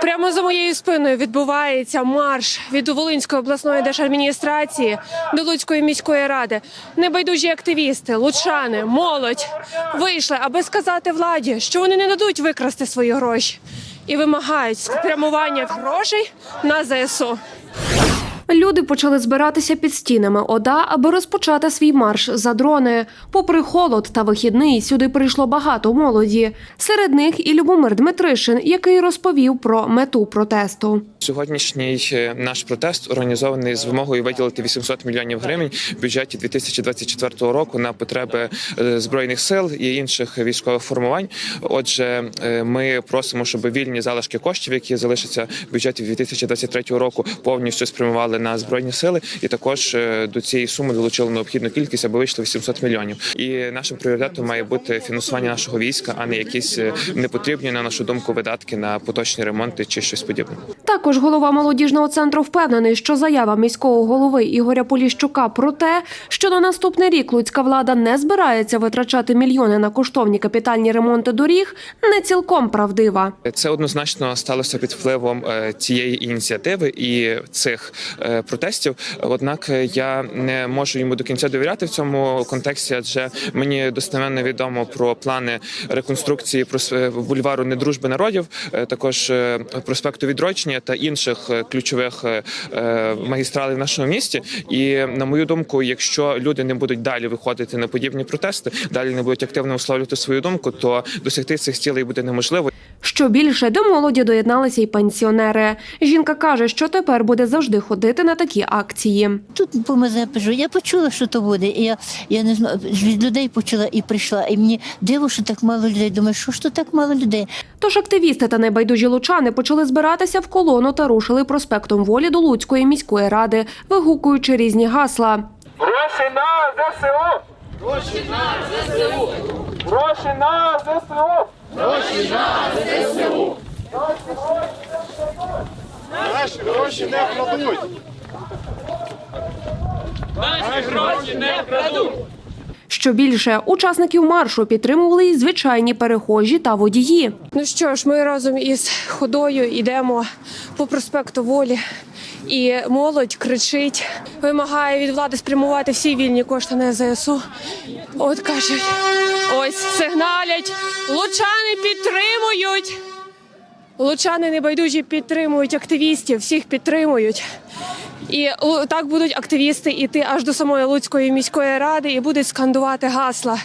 Прямо за моєю спиною відбувається марш від Волинської обласної держадміністрації до Луцької міської ради. Небайдужі активісти, лучани, молодь вийшли, аби сказати владі, що вони не дадуть викрасти свої гроші і вимагають спрямування грошей на ЗСУ. Люди почали збиратися під стінами ОДА, аби розпочати свій марш за дрони. Попри холод та вихідний, сюди прийшло багато молоді. Серед них і Любомир Дмитришин, який розповів про мету протесту. Сьогоднішній е, наш протест організований з вимогою виділити 800 мільйонів гривень в бюджеті 2024 року на потреби е, збройних сил і інших військових формувань. Отже, е, ми просимо, щоб вільні залишки коштів, які залишаться в бюджеті 2023 року, повністю спрямували на збройні сили, і також е, до цієї суми долучили необхідну кількість, аби вийшло 800 мільйонів. І нашим пріоритетом має бути фінансування нашого війська, а не якісь е, непотрібні, на нашу думку, видатки на поточні ремонти чи щось подібне. Також голова молодіжного центру впевнений, що заява міського голови Ігоря Поліщука про те, що на наступний рік луцька влада не збирається витрачати мільйони на коштовні капітальні ремонти доріг, не цілком правдива. Це однозначно сталося під впливом е, цієї ініціативи і цих е, протестів. Однак е, я не можу йому до кінця довіряти в цьому контексті, адже мені достеменно відомо про плани реконструкції е, бульвару недружби народів, е, також е, проспекту відродження та інших е, ключових е, е, магістралей в нашому місті. І на мою думку, якщо люди не будуть далі виходити на подібні протести, далі не будуть активно висловлювати свою думку, то досягти цих цілей буде неможливо. Що більше до молоді доєдналися й пенсіонери. Жінка каже, що тепер буде завжди ходити на такі акції. Тут по Мазепежу я почула, що то буде. І я, я не знаю, від людей почула і прийшла. І мені диво, що так мало людей. Думаю, що ж тут так мало людей? Тож активісти та найбайдужі лучани почали збиратися в колону та рушили проспектом волі до Луцької міської ради, вигукуючи різні гасла. Гроші на ЗСУ! Гроші на ЗСУ! Гроші на ЗСУ! Наші гроші не крадуть. Що більше, учасників маршу підтримували й звичайні перехожі та водії. Ну що ж, ми разом із ходою йдемо по проспекту Волі, і молодь кричить, вимагає від влади спрямувати всі вільні кошти на ЗСУ. От кажуть, ось сигналять, лучани підтримують. Лучани небайдужі підтримують активістів, всіх підтримують. І так будуть активісти йти аж до самої Луцької міської ради і будуть скандувати гасла.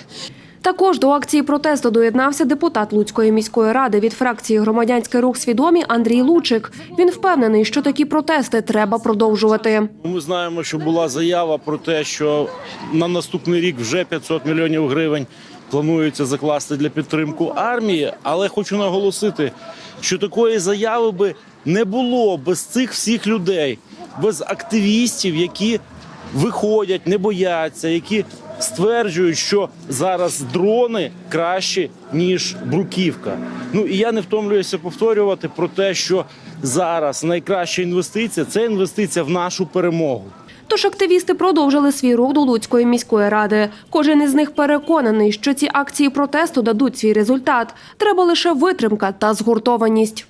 Також до акції протесту доєднався депутат Луцької міської ради від фракції Громадянський рух свідомі Андрій Лучик. Він впевнений, що такі протести треба продовжувати. Ми знаємо, що була заява про те, що на наступний рік вже 500 мільйонів гривень планується закласти для підтримки армії. Але хочу наголосити, що такої заяви би не було без цих всіх людей, без активістів, які виходять, не бояться, які стверджують, що зараз дрони кращі ніж бруківка. Ну і я не втомлююся повторювати про те, що зараз найкраща інвестиція це інвестиція в нашу перемогу. Тож активісти продовжили свій рух до Луцької міської ради. Кожен із них переконаний, що ці акції протесту дадуть свій результат. Треба лише витримка та згуртованість.